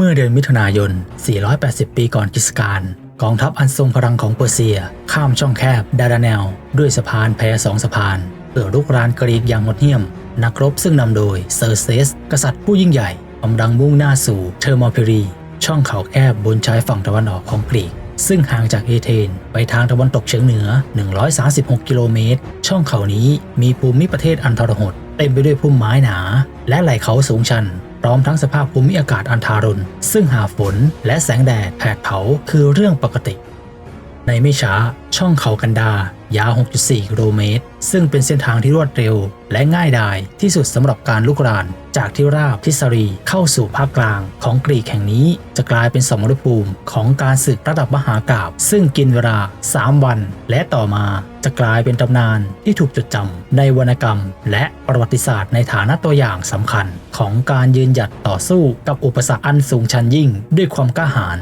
เมื่อเดือนมิถุนายน 480 ปีก่อนคริสกาลกองทัพอันทรงพลังของเปอร์เซีย ข้ามช่องแคบดาราแนล ด้วยสะพานแพสองสะพานเพื่อรุกรานกรีกอย่างหมดเหี้ยม นักรบซึ่งนำโดยเซอร์เซส กษัตริย์ผู้ยิ่งใหญ่กำลังมุ่งหน้าสู่เทอร์โมพิรี ช่องเขาแคบบนชายฝั่งตะวันออกของกรีก ซึ่งห่างจากเอเธนไปทางตะวันตกเฉียงเหนือ 136 กิโลเมตร ช่องเขานี้มีภูมิประเทศอันทรหดเต็มไปด้วยพุ่มไม้หนา และไหล่เขาสูงชัน พร้อมทั้งสภาพภูมิอากาศอันทารุณ ซึ่งหาฝนและแสงแดดแผดเผาคือเรื่องปกติ ในไม่ช้าช่องเขากันดา ยาว 6.4 กิโลเมตร ซึ่งเป็นเส้นทางที่รวดเร็ว และง่ายดายที่สุดสำหรับการลุกราน จากที่ราบทิสรีเข้าสู่ภาคกลางของกรีกแห่งนี้ จะกลายเป็นสมรภูมิของการศึกระดับมหากาบ ซึ่งกินเวลา 3 วัน และต่อมาจะกลายเป็นตำนานที่ถูกจดจำในวรรณกรรม และประวัติศาสตร์ในฐานะตัวอย่างสำคัญ ของการยืนหยัดต่อสู้กับอุปสรรคอันสูงชันยิ่ง ด้วยความกล้าหาญ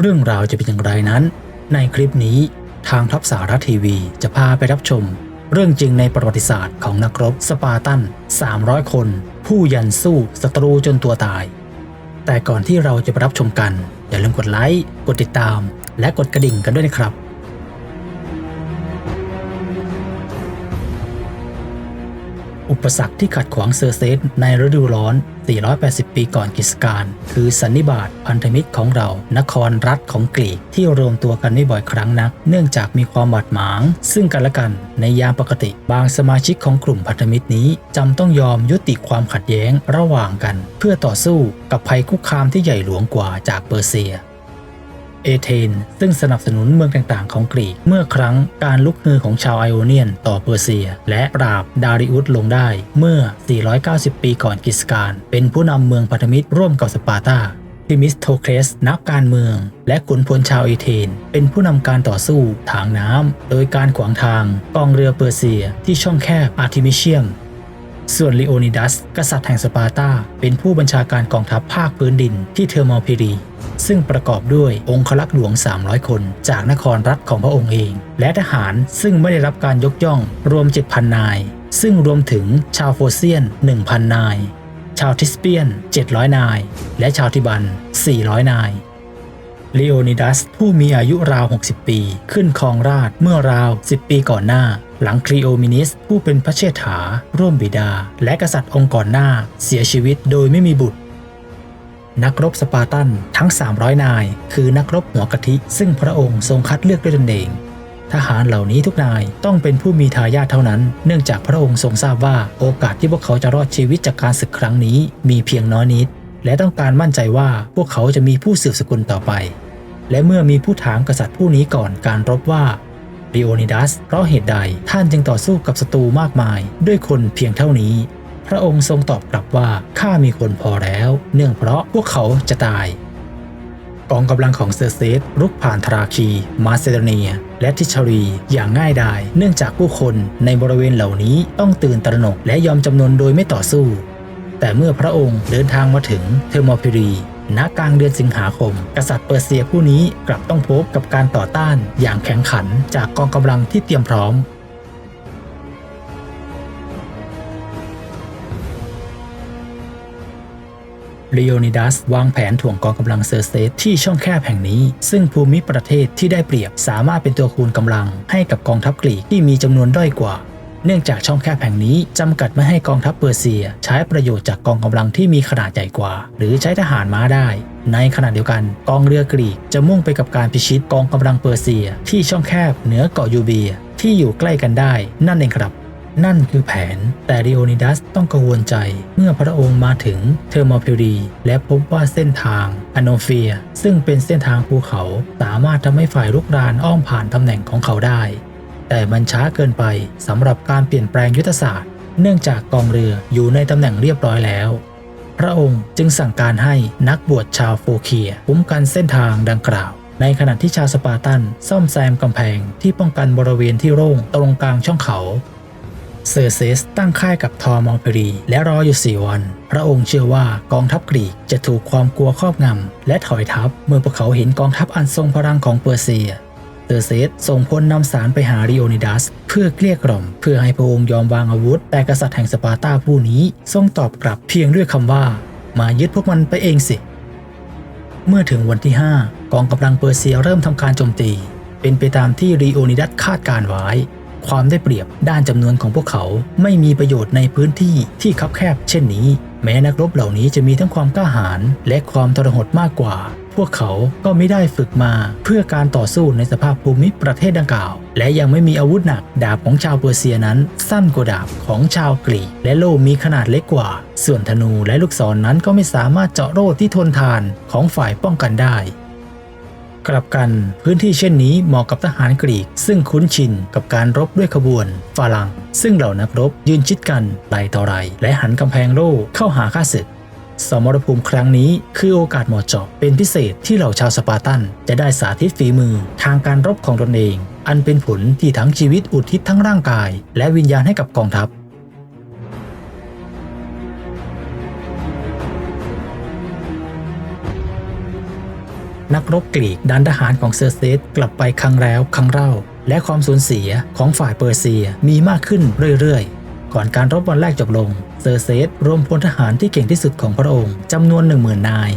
เรื่องราวจะเป็นอย่างไรนั้น ในคลิปนี้ทางทัพสารทีวีจะพาไปรับชม เรื่องจริงในประวัติศาสตร์ของนักรบสปาร์ตัน 300 คน ผู้ยันสู้ศัตรูจนตัวตาย แต่ก่อนที่เราจะไปรับชมกัน อย่าลืมกดไลค์ กดติดตาม และกดกระดิ่งกันด้วยนะครับ ปสรรคที่ขัดขวางเซอร์เซสในฤดูร้อน 480 ปีก่อนกฤษกาลคือสันนิบาตพันธมิตรของเรา นครรัฐของกรีกที่รวมตัวกันไม่บ่อยครั้งนัก เนื่องจากมีความบาดหมาง ซึ่งกันและกันในยามปกติ บางสมาชิกของกลุ่มพันธมิตรนี้จำต้องยอมยุติความขัดแย้งระหว่างกัน เพื่อต่อสู้กับภัยคุกคามที่ใหญ่หลวงกว่าจากเปอร์เซีย เอเธนซึ่งสนับสนุนเมืองต่างๆ ของกรีก เมื่อครั้งการลุกฮือของชาวไอโอเนียนต่อเปอร์เซีย และปราบดาริอุสลงได้เมื่อ 490 ปีก่อนกฤษกาลเป็นผู้นำเมืองพันธมิตรร่วมกับสปาร์ตาทิมิสโทเครสนักการเมือง และขุนพลชาวเอเธนเป็นผู้นำการต่อสู้ทางน้ำโดยการขวางทางกองเรือเปอร์เซียที่ช่องแคบอาร์ติมิเชียม ส่วนลีโอนิดัส กษัตริย์แห่งสปาร์ตา เป็นผู้บัญชาการกองทัพภาคพื้นดินที่เทอร์มอพิรี ซึ่งประกอบด้วยองคลักษ์หลวง 300 คน จากนครรัฐของพระองค์เอง และทหารซึ่งไม่ได้รับการยกย่องรวม 7,000 นาย ซึ่งรวมถึงชาวโฟเซียน 1,000 นาย ชาวทิสเปียน 700 นาย และชาวทิบัน 400 นาย ลีโอนิดัสผู้มีอายุราว 60 ปี ขึ้นครองราชเมื่อราว 10 ปีก่อนหน้า หลังคลีโอมินิสผู้เป็นพระเชษฐา ร่วมบิดา และกษัตริย์องค์ก่อนหน้า เสียชีวิตโดยไม่มีบุตร นักรบสปาร์ตันทั้ง 300 นาย คือนักรบหัวกะทิ ซึ่งพระองค์ทรงคัดเลือกด้วยตนเองทหารเหล่านี้ทุกนายต้องเป็นผู้มีทายาทเท่านั้น เนื่องจากพระองค์ทรงทราบว่าโอกาสที่พวกเขาจะรอดชีวิตจากการศึกครั้งนี้มีเพียงน้อยนิด และต้องการมั่นใจว่าพวกเขาจะมีผู้สืบสกุลต่อไป และเมื่อมีผู้ถามกษัตริย์ผู้นี้ก่อนการรบว่าลีโอนิดัสเพราะเหตุใดท่านจึงต่อสู้กับศัตรูมากมาย ด้วยคนเพียงเท่านี้ พระองค์ทรงตอบกลับว่าข้ามีคนพอแล้ว เนื่องเพราะพวกเขาจะตาย กองกำลังของเซอร์เซสรุกผ่านทราคี มาเซโดเนีย และทิชารีอย่างง่ายดาย เนื่องจากผู้คนในบริเวณเหล่านี้ต้องตื่นตระหนกและยอมจำนนโดยไม่ต่อสู้ แต่เมื่อพระองค์เดินทางมาถึงเทอร์โมพิรี ณกลางเดือนสิงหาคม กษัตริย์เปอร์เซียผู้นี้กลับต้องพบกับการต่อต้านอย่างแข็งขันจากกองกำลังที่เตรียมพร้อมลีโอนิดัสวางแผนถ่วงกองกำลังเซอร์เซสที่ช่องแคบแห่งนี้ ซึ่งภูมิประเทศที่ได้เปรียบสามารถเป็นตัวคูณกำลังให้กับกองทัพกรีกที่มีจำนวนด้อยกว่า เนื่องจากช่องแคบแห่งนี้จำกัดไม่ให้กองทัพเปอร์เซีย ใช้ประโยชน์จากกองกำลังที่มีขนาดใหญ่กว่า หรือใช้ทหารม้าได้ ในขณะเดียวกันกองเรือกรีกจะมุ่งไปกับการพิชิตกองกำลังเปอร์เซีย ที่ช่องแคบเหนือเกาะยูเบีย ที่อยู่ใกล้กันได้ นั่นเองครับนั่นคือแผน แต่ดิโอนิดัสต้องกังวลใจ เมื่อพระองค์มาถึงเทอร์โมพิรี และพบว่าเส้นทางอโนเฟีย ซึ่งเป็นเส้นทางภูเขา สามารถทำให้ฝ่ายลุกรานอ้อมผ่านตำแหน่งของเขาได้ แต่มันช้าเกินไปสำหรับการเปลี่ยนแปลงยุทธศาสตร์ เนื่องจากกองเรืออยู่ในตำแหน่งเรียบร้อยแล้ว พระองค์จึงสั่งการให้นักบวชชาวโฟเคียคุ้มกันเส้นทางดังกล่าว ในขณะที่ชาวสปาร์ตันซ่อมแซมกำแพงที่ป้องกันบริเวณที่โล่งตรงกลางช่องเขาเซอร์เซสตั้งค่ายกับทอมอลเพรี และรออยู่ 4 วัน พระองค์เชื่อว่ากองทัพกรีกจะถูกความกลัวครอบงำ และถอยทัพเมื่อพวกเขาเห็นกองทัพอันทรงพลังของเปอร์เซีย อร์เซสส่งพลนำสารไปหาริโอนิดัส เพื่อเกลี้ยกล่อม เพื่อให้พระองค์ยอมวางอาวุธ แต่กษัตริย์แห่งสปาร์ตาผู้นี้ทรงตอบกลับเพียงด้วยคำว่า มายึดพวกมันไปเองสิ เมื่อถึงวันที่ 5 กองกำลังเปอร์เซียเริ่มทำการโจมตี เป็นไปตามที่รีโอนิดัสคาดการไว้ ความได้เปรียบด้านจำนวนของพวกเขาไม่มีประโยชน์ในพื้นที่ที่คับแคบ เช่นนี้ แม้นักรบเหล่านี้จะมีทั้งความกล้าหาญและความทรหดมากกว่า พวกเขาก็ไม่ได้ฝึกมาเพื่อการต่อสู้ในสภาพภูมิประเทศดังกล่าว และยังไม่มีอาวุธหนัก ดาบของชาวเปอร์เซียนั้น สั้นกว่าดาบของชาวกรีกและโล่มีขนาดเล็กกว่า ส่วนธนูและลูกศรนนั้นก็ไม่สามารถเจาะโล่ที่ทนทานของฝ่ายป้องกันได้ กลับกันพื้นที่เช่นนี้เหมาะกับทหารกรีก ซึ่งคุ้นชินกับการรบด้วยขบวนฝรั่งซึ่งเหล่านักรบยืนชิดกันไหลต่อไหลและหันกำแพงโล่เข้าหาข้าศึกสมรภูมิครั้งนี้คือโอกาสเหมาะเจาะเป็นพิเศษที่เหล่าชาวสปาร์ตัน จะได้สาธิตฝีมือทางการรบของตนเอง อันเป็นผลที่ทั้งชีวิตอุทิศทั้งร่างกาย และวิญญาณให้กับกองทัพ นักรบกรีกดันทหารของเซอร์เซสกลับไปครั้งแล้วครั้งเล่า และความสูญเสียของฝ่ายเปอร์เซียมีมากขึ้นเรื่อยๆ ก่อนการรบวันแรกจบลง เซอร์เซสรวมพลทหารที่เก่งที่สุดของพระองค์จำนวน 1 0,000 นาย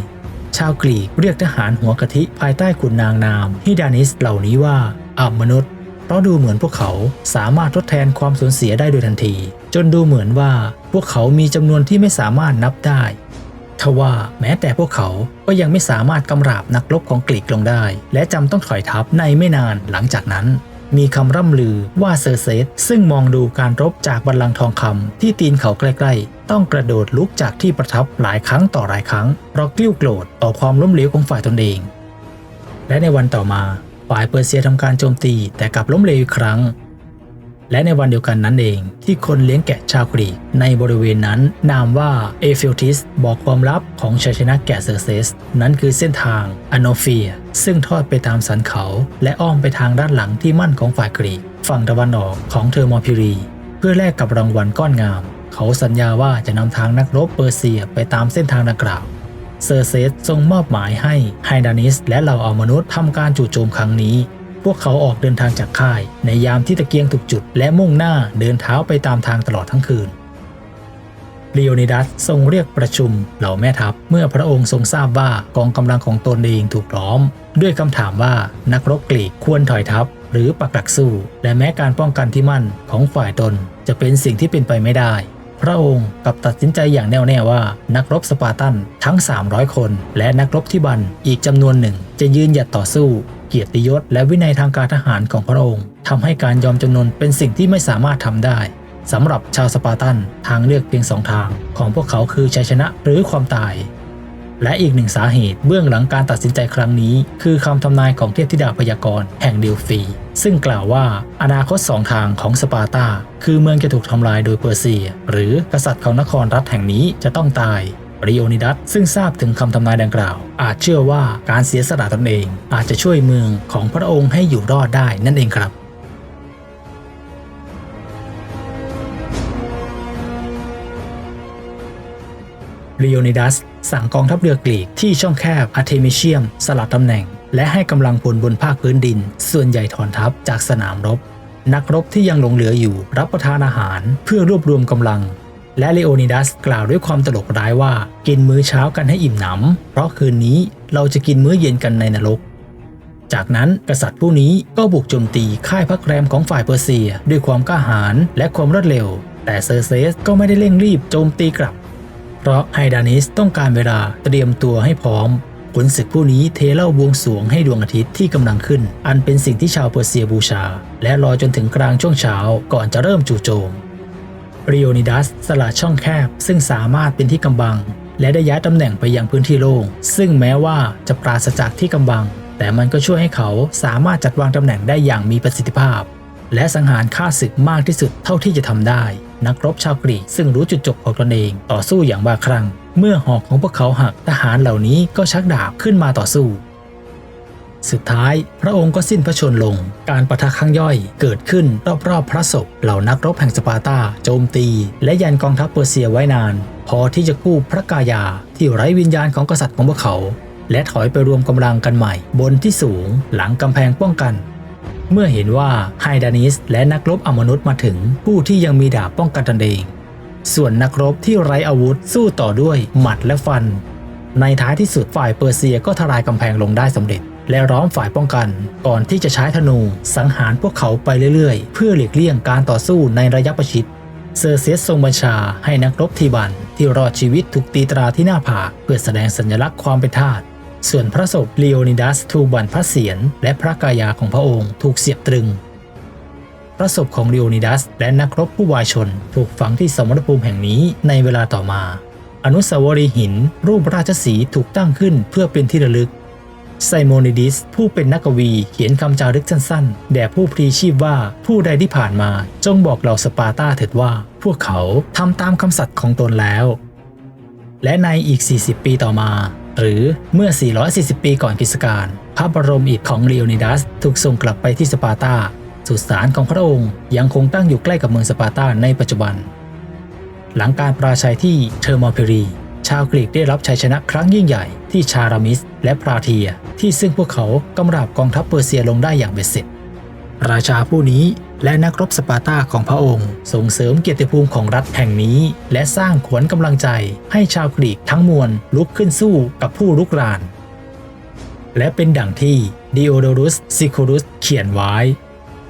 ชาวกรีกเรียกทหารหัวกะทิภายใต้ขุนนางนามฮิดานิสเหล่านี้ว่าอัมมนุษย์เพราะดูเหมือนพวกเขาสามารถทดแทนความสูญเสียได้โดยทันที จนดูเหมือนว่าพวกเขามีจำนวนที่ไม่สามารถนับได้ ทว่าแม้แต่พวกเขาก็ยังไม่สามารถกำราบนักรบของกรีกลงได้ และจำต้องถอยทัพในไม่นานหลังจากนั้น มีคำร่ำลือว่าเซอร์เซสซึ่งมองดูการรบจากบัลลังก์ทองคำที่ตีนเขาใกล้ๆ ต้องกระโดดลุกจากที่ประทับหลายครั้งต่อหลายครั้งเพราะกลิ้วโกรธต่อความล้มเหลวของฝ่ายตนเอง และในวันต่อมาฝ่ายเปอร์เซียทำการโจมตีแต่กลับล้มเหลวอีกครั้ง และในวันเดียวกันนั้นเอง ที่คนเลี้ยงแกะชาวกรีกในบริเวณนั้น นามว่าเอฟิลติสบอกความลับของชัยชนะแกะเซอร์เซส นั้นคือเส้นทางอโนเฟีย ซึ่งทอดไปตามสันเขา และอ้อมไปทางด้านหลังที่มั่นของฝ่ายกรีก ฝั่งตะวันออกของเทอร์โมพิรี เพื่อแลกกับรางวัลก้อนงาม เขาสัญญาว่าจะนำทางนักรบเปอร์เซียไปตามเส้นทางดังกล่าวเซอร์เซสทรงมอบหมายให้ไฮดานิสและเหล่าอมนุษย์ทำการจู่โจมครั้งนี้ พวกเขาออกเดินทางจากค่าย ในยามที่ตะเกียงถูกจุด และมุ่งหน้าเดินเท้าไปตามทางตลอดทั้งคืนเลโอนิดัสทรงเรียกประชุมเหล่าแม่ทัพ เมื่อพระองค์ทรงทราบว่ากองกำลังของตนเองถูกล้อม ด้วยคำถามว่านักรบกรีกควรถอยทัพ หรือปักหลักสู้ และแม้การป้องกันที่มั่นของฝ่ายตน จะเป็นสิ่งที่เป็นไปไม่ได้ พระองค์กลับตัดสินใจอย่างแน่วแน่ว่า นักรบสปาร์ตันทั้ง 300 คน และนักรบที่บันอีกจำนวนหนึ่ง จะยืนหยัดต่อสู้ เกียรติยศ และวินัยทางการทหารของพระองค์ทำให้การยอมจำนนเป็นสิ่งที่ไม่สามารถทำได้สำหรับชาวสปาร์ตันทางเลือกเพียงสองทาง ของพวกเขาคือชัยชนะหรือความตาย และอีกหนึ่งสาเหตุเบื้องหลังการตัดสินใจครั้งนี้ คือคำทำนายของเทพธิดาพยากรณ์แห่งเดลฟี ซึ่งกล่าวว่าอนาคตสองทางของสปาร์ตา คือเมืองจะถูกทำลายโดยเปอร์เซีย หรือกษัตริย์ของนครรัฐแห่งนี้จะต้องตาย ริโอนิดัสซึ่งทราบถึงคำทำนายดังกล่าว อาจเชื่อว่าการเสียสละตนเอง อาจจะช่วยเมืองของพระองค์ให้อยู่รอดได้นั่นเองครับลีโอนิดัสสั่งกองทัพเรือกรีกที่ช่องแคบอาร์เทมิเชียม สลับตำแหน่ง และให้กำลังพลบนภาคพื้นดิน ส่วนใหญ่ถอนทัพจากสนามรบ นักรบที่ยังหลงเหลืออยู่รับประทานอาหารเพื่อรวบรวมกำลัง และเลโอนิดัสกล่าวด้วยความตลกร้ายว่า กินมื้อเช้ากันให้อิ่มหนำ เพราะคืนนี้เราจะกินมื้อเย็นกันในนรก จากนั้นกษัตริย์ผู้นี้ก็บุกโจมตีค่ายพักแรมของฝ่ายเปอร์เซีย ด้วยความกล้าหาญและความรวดเร็ว แต่เซอร์เซสก็ไม่ได้เร่งรีบโจมตีกลับ เพราะไฮดานิสต้องการเวลาเตรียมตัวให้พร้อมขุนศึกผู้นี้เทเล่าบวงสวงให้ดวงอาทิตย์ที่กำลังขึ้น อันเป็นสิ่งที่ชาวเปอร์เซียบูชา และรอจนถึงกลางช่วงเช้าก่อนจะเริ่มจู่โจม ริโอนิดัสสละช่องแคบ ซึ่งสามารถเป็นที่กำบัง และได้ย้ายตำแหน่งไปยังพื้นที่โล่งซึ่งแม้ว่าจะปราศจากที่กำบัง แต่มันก็ช่วยให้เขาสามารถจัดวางตำแหน่งได้อย่างมีประสิทธิภาพ และสังหารฆ่าศึกมากที่สุดเท่าที่จะทำได้ นักรบชาวกรีกซึ่งรู้จุดจบของตนเองต่อสู้อย่างบ้าคลั่งเมื่อหอกของพวกเขาหักทหารเหล่านี้ก็ชักดาบขึ้นมาต่อสู้ สุดท้ายพระองค์ก็สิ้นพระชนลง การประทะครั้งย่อยเกิดขึ้นรอบๆพระศพเหล่านักรบแห่งสปาร์ตาโจมตี และยันกองทัพเปอร์เซียไว้นาน พอที่จะกู้พระกายาที่ไร้วิญญาณของกษัตริย์ของพวกเขา และถอยไปรวมกำลังกันใหม่ บนที่สูงหลังกำแพงป้องกันเมื่อเห็นว่าไฮดานิสและนักรบอมนุษย์มาถึงผู้ที่ยังมีดาบป้องกันตนเอง ส่วนนักรบที่ไร้อาวุธสู้ต่อด้วยหมัดและฟัน ในท้ายที่สุดฝ่ายเปอร์เซียก็ทลายกำแพงลงได้สำเร็จ และร้อมฝ่ายป้องกัน ก่อนที่จะใช้ธนูสังหารพวกเขาไปเรื่อยๆ เพื่อหลีกเลี่ยงการต่อสู้ในระยะประชิดเซอร์เซียสทรงบัญชาให้นักรบทีบันที่รอดชีวิตถูกตีตราที่หน้าผากเพื่อแสดงสัญลักษณ์ความเป็นทาสส่วนพระศพลีโอนิดัสถูกบันพระเศียรและพระกายาของพระองค์ถูกเสียบตรึง พระศพของลีโอนิดัสและนักรบผู้วายชนถูกฝังที่สมรภูมิแห่งนี้ในเวลาต่อมา อนุสาวรีย์หิน รูปราชสีถูกตั้งขึ้นเพื่อเป็นที่ระลึก ไซโมนิดิส ผู้เป็นนักกวีเขียนคำจารึกสั้นๆ แด่ผู้พลีชีพว่าผู้ใดที่ผ่านมาจงบอกเหล่าสปาร์ตาเถิดว่า พวกเขาทำตามคำสัตย์ของตนแล้ว และในอีก 40 ปีต่อมา หรือเมื่อ 440 ปีก่อนคริสตกาลพระบรมอิฐของเลโอนิดัสถูกส่งกลับไปที่สปาร์ตาสุสานของพระองค์ยังคงตั้งอยู่ใกล้กับเมืองสปาร์ตาในปัจจุบัน หลังการปราชัยที่เทอร์มอเพรี ชาวกรีกได้รับชัยชนะครั้งยิ่งใหญ่ ที่ชารามิส และพราเทีย ที่ซึ่งพวกเขากำราบกองทัพเปอร์เซียลงได้อย่างเบ็ดเสร็จ ราชาผู้นี้และนักรบสปาร์ตาของพระองค์ ส่งเสริมเกียรติภูมิของรัฐแห่งนี้ และสร้างขวัญกำลังใจให้ชาวกรีกทั้งมวลลุกขึ้นสู้กับผู้ลุกราน และเป็นดังที่ดิโอโดรุสซิโครุสเขียนไว้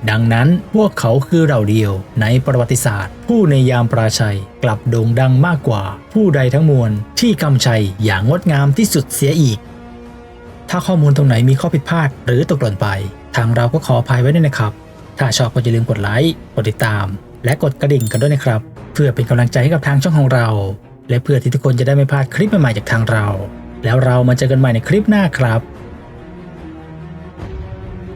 ดังนั้นพวกเขาคือเราเดียวในประวัติศาสตร์ ผู้ในยามปราชัยกลับโด่งดังมากกว่า ผู้ใดทั้งมวล ที่กำชัยอย่างงดงามที่สุดเสียอีก ถ้าข้อมูลตรงไหนมีข้อผิดพลาดหรือตกหล่นไป ทางเราก็ขออภัยไว้ด้วยนะครับ ถ้าชอบก็อย่าลืมกดไลค์กดติดตาม และกดกระดิ่งกันด้วยนะครับ เพื่อเป็นกำลังใจให้กับทางช่องของเรา และเพื่อที่ทุกคนจะได้ไม่พลาดคลิปใหม่ๆจากทางเรา แล้วเรามาเจอกันใหม่ในคลิปหน้าครับ